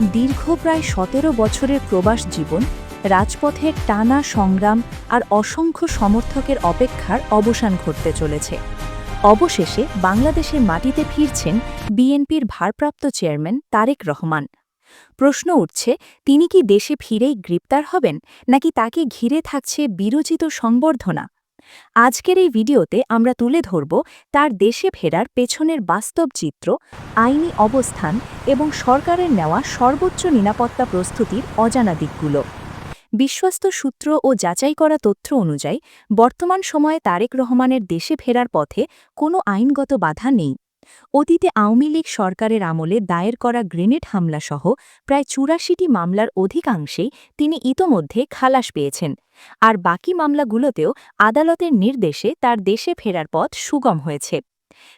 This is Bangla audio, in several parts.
দীর্ঘ প্রায় সতেরো বছরের প্রবাস জীবন রাজপথের টানা সংগ্রাম আর অসংখ্য সমর্থকের অপেক্ষার অবসান ঘটতে চলেছে। অবশেষে বাংলাদেশের মাটিতে ফিরছেন বিএনপির ভারপ্রাপ্ত চেয়ারম্যান তারেক রহমান। প্রশ্ন উঠছে, তিনি কি দেশে ফিরেই গ্রেপ্তার হবেন, নাকি তাকে ঘিরে থাকছে বিরোচিত সংবর্ধনা? আজকের এই ভিডিওতে আমরা তুলে ধরব তার দেশে ফেরার পেছনের বাস্তব চিত্র, আইনি অবস্থান এবং সরকারের নেওয়া সর্বোচ্চ নিরাপত্তা প্রস্তুতির অজানা দিকগুলো। বিশ্বস্ত সূত্র ও যাচাই করা তথ্য অনুযায়ী, বর্তমান সময়ে তারেক রহমানের দেশে ফেরার পথে কোনো আইনগত বাধা নেই। অতীতে আওয়ামী লীগ সরকারের আমলে দায়ের করা গ্রেনেড হামলাসহ প্রায় চুরাশিটি মামলার অধিকাংশেই তিনি ইতোমধ্যে খালাস পেয়েছেন। আর বাকি মামলাগুলোতেও আদালতের নির্দেশে তার দেশে ফেরার পথ সুগম হয়েছে।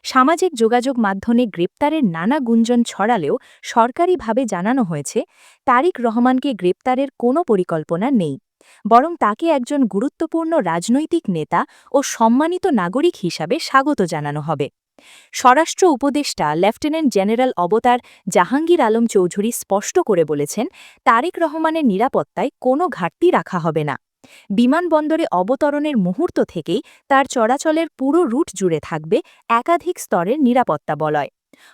সামাজিক যোগাযোগ মাধ্যমে গ্রেপ্তারের নানা গুঞ্জন ছড়ালেও সরকারিভাবে জানানো হয়েছে, তারিক রহমানকে গ্রেপ্তারের কোনো পরিকল্পনা নেই। বরং তাকে একজন গুরুত্বপূর্ণ রাজনৈতিক নেতা ও সম্মানিত নাগরিক হিসাবে স্বাগত জানানো হবে। স্বরাষ্ট্র উপদেষ্টা লেফটেন্যান্ট জেনারেল অবতার জাহাঙ্গীর আলম চৌধুরী স্পষ্ট করে বলেছেন, তারেক রহমানের নিরাপত্তায় কোনো ঘাটতি রাখা হবে না। বিমানবন্দরে অবতরণের মুহূর্ত থেকেই তার চলাচলের পুরো রুট জুড়ে থাকবে একাধিক স্তরের নিরাপত্তা বলয়।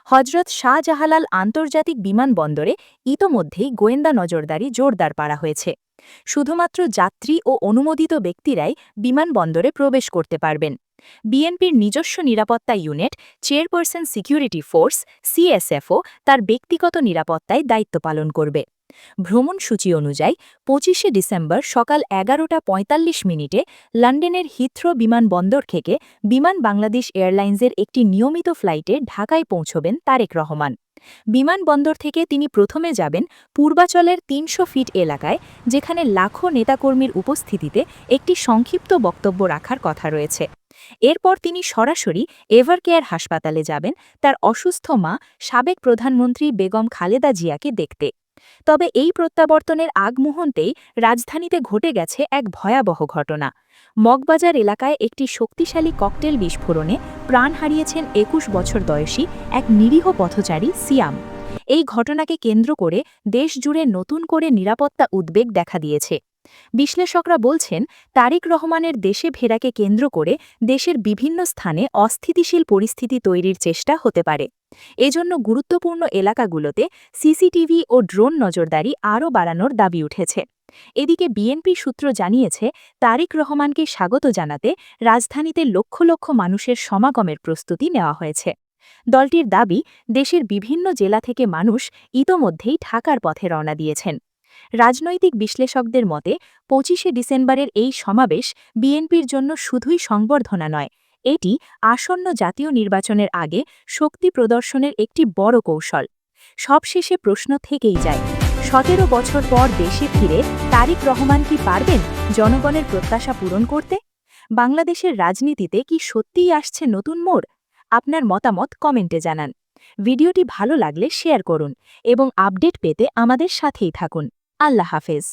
হজরত শাহজাহালাল আন্তর্জাতিক বিমানবন্দরে ইতোমধ্যেই গোয়েন্দা নজরদারি জোরদার পাড়া হয়েছে। শুধুমাত্র যাত্রী ও অনুমোদিত ব্যক্তিরাই বিমানবন্দরে প্রবেশ করতে পারবেন। বিএনপির নিজস্ব নিরাপত্তা ইউনিট, চেয়ারপারসন সিকিউরিটি ফোর্স, সিএসএফও, তার ব্যক্তিগত নিরাপত্তায় দায়িত্ব পালন করবে। ভ্রমণ সূচি অনুযায়ী, পঁচিশে ডিসেম্বর সকাল এগারোটা পঁয়তাল্লিশ মিনিটে লন্ডনের হিথ্রো বিমানবন্দর থেকে বিমান বাংলাদেশ এয়ারলাইন্সের একটি নিয়মিত ফ্লাইটে ঢাকায় পৌঁছবেন তারেক রহমান। বিমানবন্দর থেকে তিনি প্রথমে যাবেন পূর্বাচলের তিনশো ফিট এলাকায়, যেখানে লাখো নেতাকর্মীর উপস্থিতিতে একটি সংক্ষিপ্ত বক্তব্য রাখার কথা রয়েছে। এরপর তিনি সরাসরি এভারকেয়ার হাসপাতালে যাবেন। তার অসুস্থ মা সাবেক প্রধানমন্ত্রী বেগম খালেদা জিয়াকে দেখতে। তবে এই প্রত্যাবর্তনের আগ মুহূর্তেই রাজধানীতে ঘটে গেছে এক ভয়াবহ ঘটনা। মগবাজার এলাকায় একটি শক্তিশালী ককটেল বিস্ফোরণে প্রাণ হারিয়েছেন একুশ বছর বয়সী এক নিরীহ পথচারী সিয়াম। এই ঘটনাকে কেন্দ্র করে দেশজুড়ে নতুন করে নিরাপত্তা উদ্বেগ দেখা দিয়েছে। বিশ্লেষকরা বলছেন, তারিক রহমানের দেশে ফেরাকে কেন্দ্র করে দেশের বিভিন্ন স্থানে অস্থিতিশীল পরিস্থিতি তৈরির চেষ্টা হতে পারে। এজন্য গুরুত্বপূর্ণ এলাকাগুলোতে সিসিটিভি ও ড্রোন নজরদারি আরও বাড়ানোর দাবি উঠেছে। এদিকে বিএনপি সূত্র জানিয়েছে, তারিক রহমানকে স্বাগত জানাতে রাজধানীতে লক্ষ লক্ষ মানুষের সমাগমের প্রস্তুতি নেওয়া হয়েছে। দলটির দাবি, দেশের বিভিন্ন জেলা থেকে মানুষ ইতোমধ্যেই ঢাকার পথে রওনা দিয়েছেন। রাজনৈতিক বিশ্লেষকদের মতে, পঁচিশে ডিসেম্বরের এই সমাবেশ বিএনপির জন্য শুধুই সংবর্ধনা নয়, এটি আসন্ন জাতীয় নির্বাচনের আগে শক্তি প্রদর্শনের একটি বড় কৌশল। সবশেষে প্রশ্ন থেকেই যায়, সতেরো বছর পর দেশে ফিরে তারিক রহমান কি পারবেন জনগণের প্রত্যাশা পূরণ করতে? বাংলাদেশের রাজনীতিতে কি সত্যিই আসছে নতুন মোড়? আপনার মতামত কমেন্টে জানান। ভিডিওটি ভালো লাগলে শেয়ার করুন এবং আপডেট পেতে আমাদের সাথেই থাকুন। আল্লাহ হাফেজ।